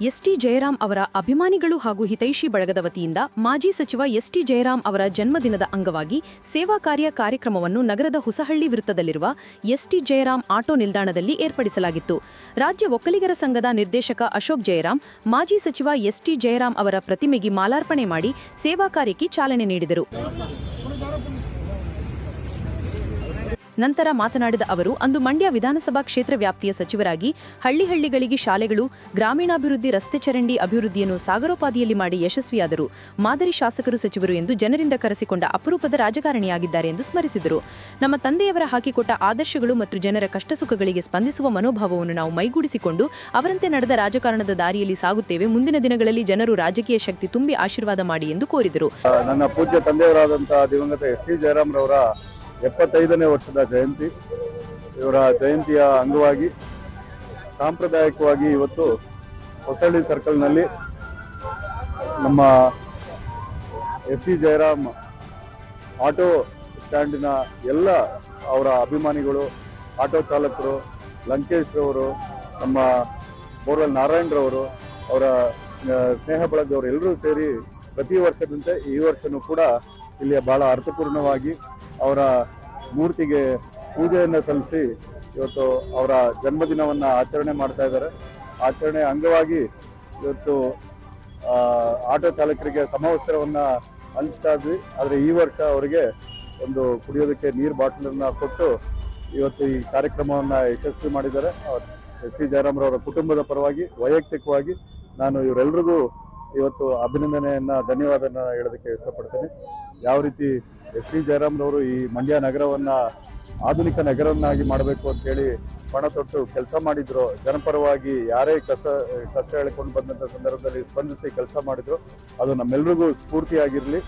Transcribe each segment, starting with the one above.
ST Jayaram ಅವರ ಅಭಿಮಾನಿಗಳು ಹಾಗೂ ಹಿತೈಷಿ ಬಳಗದ ವತಿಯಿಂದ ಮಾಜಿ ಸಚಿವ ಎಸ್ಟಿ ಜಯರಾಮ್ ಅವರ ಜನ್ಮದಿನದ ಅಂಗವಾಗಿ ಸೇವಾ ಕಾರ್ಯ ಕಾರ್ಯಕ್ರಮವನ್ನು ನಗರದ ಹುಸಹಳ್ಳಿ ವೃತ್ತದಲ್ಲಿರುವ ಎಸ್ಟಿ ಜಯರಾಮ್ ಆಟೋ ನಿಲ್ದಾಣದಲ್ಲಿ ಏರ್ಪಡಿಸಲಾಗಿತ್ತು. ರಾಜ್ಯ ಒಕ್ಕಲಿಗರ ಸಂಘದ ನಿರ್ದೇಶಕ ಅಶೋಕ್ ಜಯರಾಮ್, ಮಾಜಿ ಸಚಿವ ಎಸ್ಟಿ ಜಯರಾಮ್ ಅವರ ಪ್ರತಿಮೆಗೆ ಮಾಲಾರ್ಪಣೆ ಮಾಡಿ ಸೇವಾ ಕಾರ್ಯಕ್ಕೆ ಚಾಲನೆ ನೀಡಿದರು. ನಂತರ ಮಾತನಾಡಿದ ಅವರು, ಅಂದು ಮಂಡ್ಯ ವಿಧಾನಸಭಾ ಕ್ಷೇತ್ರ ವ್ಯಾಪ್ತಿಯ ಸಚಿವರಾಗಿ ಹಳ್ಳಿ ಹಳ್ಳಿಗಳಿಗೆ ಶಾಲೆಗಳು, ಗ್ರಾಮೀಣಾಭಿವೃದ್ಧಿ ರಸ್ತೆ ಚರಂಡಿ ಅಭಿವೃದ್ಧಿಯನ್ನು ಸಾಗರೋಪಾದಿಯಲ್ಲಿ ಮಾಡಿ ಯಶಸ್ವಿಯಾದರು. ಮಾದರಿ ಶಾಸಕರು ಸಚಿವರು ಎಂದು ಜನರಿಂದ ಕರೆಸಿಕೊಂಡ ಅಪರೂಪದ ರಾಜಕಾರಣಿಯಾಗಿದ್ದಾರೆ ಎಂದು ಸ್ಮರಿಸಿದರು. ನಮ್ಮ ತಂದೆಯವರ ಹಾಕಿಕೊಟ್ಟ ಆದರ್ಶಗಳು ಮತ್ತು ಜನರ ಕಷ್ಟಸುಖಗಳಿಗೆ ಸ್ಪಂದಿಸುವ ಮನೋಭಾವವನ್ನು ನಾವು ಮೈಗೂಡಿಸಿಕೊಂಡು ಅವರಂತೆ ನಡೆದ ರಾಜಕಾರಣದ ದಾರಿಯಲ್ಲಿ ಸಾಗುತ್ತೇವೆ. ಮುಂದಿನ ದಿನಗಳಲ್ಲಿ ಜನರು ರಾಜಕೀಯ ಶಕ್ತಿ ತುಂಬಿ ಆಶೀರ್ವಾದ ಮಾಡಿ ಎಂದು ಕೋರಿದರು. ನನ್ನ ಪೂಜ್ಯ ತಂದೆಯವರಾದಂತಹ ದಿವಂಗತ ಎಸ್ ಟಿ ಜಯರಾಮ್ರವರ ಎಪ್ಪತ್ತೈದನೇ ವರ್ಷದ ಜಯಂತಿ. ಇವರ ಜಯಂತಿಯ ಅಂಗವಾಗಿ ಸಾಂಪ್ರದಾಯಿಕವಾಗಿ ಇವತ್ತು ಹೊಸಳ್ಳಿ ಸರ್ಕಲ್ನಲ್ಲಿ ನಮ್ಮ ಎಸ್ ಟಿ ಜಯರಾಮ್ ಆಟೋ ಸ್ಟ್ಯಾಂಡಿನ ಎಲ್ಲ ಅವರ ಅಭಿಮಾನಿಗಳು, ಆಟೋ ಚಾಲಕರು, ಲಂಕೇಶ್ ರವರು, ನಮ್ಮ ಬೋರ್ವೆಲ್ ನಾರಾಯಣರವರು ಅವರ ಸ್ನೇಹ ಬಳಗದವರು ಎಲ್ಲರೂ ಸೇರಿ ಪ್ರತಿ ವರ್ಷದಂತೆ ಈ ವರ್ಷನೂ ಕೂಡ ಇಲ್ಲಿ ಬಹಳ ಅರ್ಥಪೂರ್ಣವಾಗಿ ಅವರ ಮೂರ್ತಿಗೆ ಪೂಜೆಯನ್ನು ಸಲ್ಲಿಸಿ ಇವತ್ತು ಅವರ ಜನ್ಮದಿನವನ್ನ ಆಚರಣೆ ಮಾಡ್ತಾ ಇದ್ದಾರೆ. ಆಚರಣೆ ಅಂಗವಾಗಿ ಇವತ್ತು ಆಟೋ ಚಾಲಕರಿಗೆ ಸಮವಸ್ತ್ರವನ್ನ ಹಂಚ್ತಾ ಇದ್ವಿ. ಆದರೆ ಈ ವರ್ಷ ಅವರಿಗೆ ಒಂದು ಕುಡಿಯೋದಕ್ಕೆ ನೀರು ಬಾಟ್ಲನ್ನು ಕೊಟ್ಟು ಇವತ್ತು ಈ ಕಾರ್ಯಕ್ರಮವನ್ನ ಯಶಸ್ವಿ ಮಾಡಿದ್ದಾರೆ. ಎಸ್ ಟಿ ಜಯರಾಮ್ರವರ ಕುಟುಂಬದ ಪರವಾಗಿ, ವೈಯಕ್ತಿಕವಾಗಿ ನಾನು ಇವರೆಲ್ರಿಗೂ ಇವತ್ತು ಅಭಿನಂದನೆಯನ್ನ, ಧನ್ಯವಾದನ ಹೇಳೋದಕ್ಕೆ ಇಷ್ಟಪಡ್ತೇನೆ. ಯಾವ ರೀತಿ ಎಸ್ ಟಿ ಜಯರಾಮ್ರವರು ಈ ಮಂಡ್ಯ ನಗರವನ್ನ ಆಧುನಿಕ ನಗರವನ್ನಾಗಿ ಮಾಡಬೇಕು ಅಂತ ಹೇಳಿ ಪಣ ತೊಟ್ಟು ಕೆಲಸ ಮಾಡಿದ್ರು. ಜನಪರವಾಗಿ ಯಾರೇ ಕಷ್ಟ ಕಷ್ಟ ಹೇಳಿಕೊಂಡು ಬಂದಂತ ಸಂದರ್ಭದಲ್ಲಿ ಸ್ಪಂದಿಸಿ ಕೆಲಸ ಮಾಡಿದ್ರು. ಅದು ನಮ್ಮೆಲ್ರಿಗೂ ಸ್ಫೂರ್ತಿಯಾಗಿರಲಿ,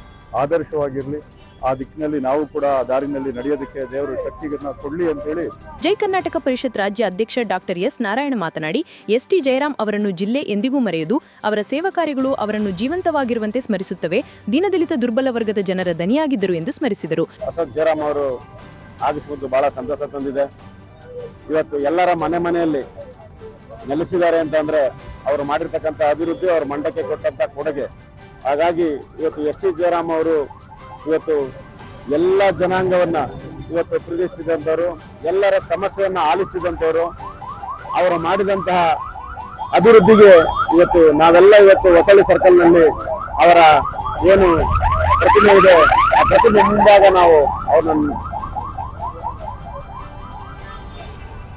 ಆದರ್ಶವಾಗಿರ್ಲಿ. ಆ ದಿಕ್ಕಿನಲ್ಲಿ ನಾವು ಕೂಡ ದಾರಿನಲ್ಲಿ ನಡೆಯೋದಕ್ಕೆ ದೇವರು ಶಕ್ತಿಗಳನ್ನ ಕೊಡ್ಲಿ ಅಂತ ಹೇಳಿ ಜೈ ಕರ್ನಾಟಕ ಪರಿಷತ್ ರಾಜ್ಯ ಅಧ್ಯಕ್ಷ ಡಾಕ್ಟರ್ ಎಸ್ ನಾರಾಯಣ ಮಾತನಾಡಿ ಎಸ್ ಟಿ ಜಯರಾಮ್ ಅವರನ್ನು ಜಿಲ್ಲೆ ಎಂದಿಗೂ ಮರೆಯದು ಅವರ ಸೇವಾ ಕಾರ್ಯಗಳು ಅವರನ್ನು ಜೀವಂತವಾಗಿರುವಂತೆ ಸ್ಮರಿಸುತ್ತವೆ ದಿನದಲಿತ ದುರ್ಬಲ ವರ್ಗದ ಜನರ ದನಿಯಾಗಿದ್ದರು ಎಂದು ಸ್ಮರಿಸಿದರು. ಅಶೋಕ್ ಜಯರಾಮ್ ಅವರು ಆಗಿಸುವುದು ಬಹಳ ಸಂತೋಷ ತಂದಿದೆ. ಇವತ್ತು ಎಲ್ಲರ ಮನೆ ಮನೆಯಲ್ಲಿ ನೆಲೆಸಿದ್ದಾರೆ ಅಂತಂದ್ರೆ ಅವರು ಮಾಡಿರ್ತಕ್ಕಂಥ ಅಭಿವೃದ್ಧಿ ಅವರ ಮಂಡಕ್ಕೆ ಕೊಟ್ಟಂತ ಕೊಡುಗೆ. ಹಾಗಾಗಿ ಇವತ್ತು ಎಸ್ ಟಿ ಜಯರಾಮ್ ಅವರು ಇವತ್ತು ಎಲ್ಲ ಜನಾಂಗವನ್ನ ಇವತ್ತು ಪ್ರೀತಿಸಿದಂಥವ್ರು ಎಲ್ಲರ ಸಮಸ್ಯೆಯನ್ನ ಆಲಿಸಿದಂಥವ್ರು, ಅವರು ಮಾಡಿದಂತಹ ಅಭಿವೃದ್ಧಿಗೆ ಇವತ್ತು ನಾವೆಲ್ಲ ಇವತ್ತು ಹೊಸಳ್ಳಿ ಸರ್ಕಲ್ನಲ್ಲಿ ಅವರ ಏನು ಪ್ರತಿಮೆ ಇದೆ, ಆ ಪ್ರತಿಮೆ ಮುಂದಾಗ ನಾವು ಅವ್ರನ್ನ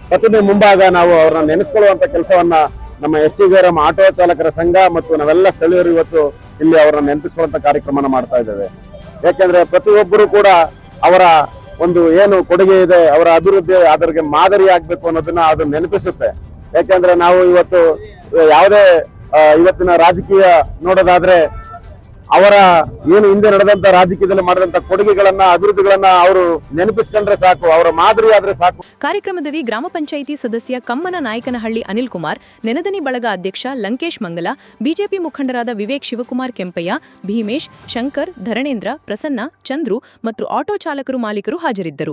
ಪ್ರತಿಮೆ ಮುಂಭಾಗ ನಾವು ಅವ್ರನ್ನ ನೆನೆಸ್ಕೊಳ್ಳುವಂತ ಕೆಲಸವನ್ನ ನಮ್ಮ ಎಸ್ ಟಿ ಜಯರಾಮ್ ಆಟೋ ಚಾಲಕರ ಸಂಘ ಮತ್ತು ನಾವೆಲ್ಲ ಸ್ಥಳೀಯರು ಇವತ್ತು ಇಲ್ಲಿ ಅವರನ್ನ ನೆನಪಿಸಿಕೊಳ್ಳುವಂತ ಕಾರ್ಯಕ್ರಮನ ಮಾಡ್ತಾ ಇದ್ದೇವೆ. ಯಾಕೆಂದ್ರೆ ಪ್ರತಿಯೊಬ್ಬರು ಕೂಡ ಅವರ ಒಂದು ಏನು ಕೊಡುಗೆ ಇದೆ, ಅವರ ಅಭಿವೃದ್ಧಿ ಅದರಿಗೆ ಮಾದರಿ ಆಗ್ಬೇಕು ಅನ್ನೋದನ್ನ ಅದು ನೆನಪಿಸುತ್ತೆ. ಯಾಕೆಂದ್ರೆ ನಾವು ಇವತ್ತು ಯಾವುದೇ ಇವತ್ತಿನ ರಾಜಕೀಯ ನೋಡೋದಾದ್ರೆ ಅವರ ಏನು ಹಿಂದೆ ನಡೆದಂತ ರಾಜಕೀಯದಲ್ಲಿ ಮಾಡಿದಂತ ಕೊಡುಗೆಗಳನ್ನ, ಅಭಿವೃದ್ಧಿಗಳನ್ನ ಅವರು ನೆನಪಿಸ್ಕೊಂಡ್ರೆ ಸಾಕು, ಅವರ ಮಾದರಿ ಆದ್ರೆ ಸಾಕು. ಕಾರ್ಯಕ್ರಮದಲ್ಲಿ ಗ್ರಾಮ ಪಂಚಾಯಿತಿ ಸದಸ್ಯ ಕಮ್ಮನ ನಾಯಕನಹಳ್ಳಿ ಅನಿಲ್ ಕುಮಾರ್ ನೆನದನಿ ಬಳಗ ಅಧ್ಯಕ್ಷ ಲಂಕೇಶ್ ಮಂಗಲ, ಬಿಜೆಪಿ ಮುಖಂಡರಾದ ವಿವೇಕ್ ಶಿವಕುಮಾರ್ ಕೆಂಪಯ್ಯ, ಭೀಮೇಶ್ ಶಂಕರ್, ಧರಣೇಂದ್ರ, ಪ್ರಸನ್ನ, ಚಂದ್ರು ಮತ್ತು ಆಟೋ ಚಾಲಕರು ಮಾಲೀಕರು ಹಾಜರಿದ್ದರು.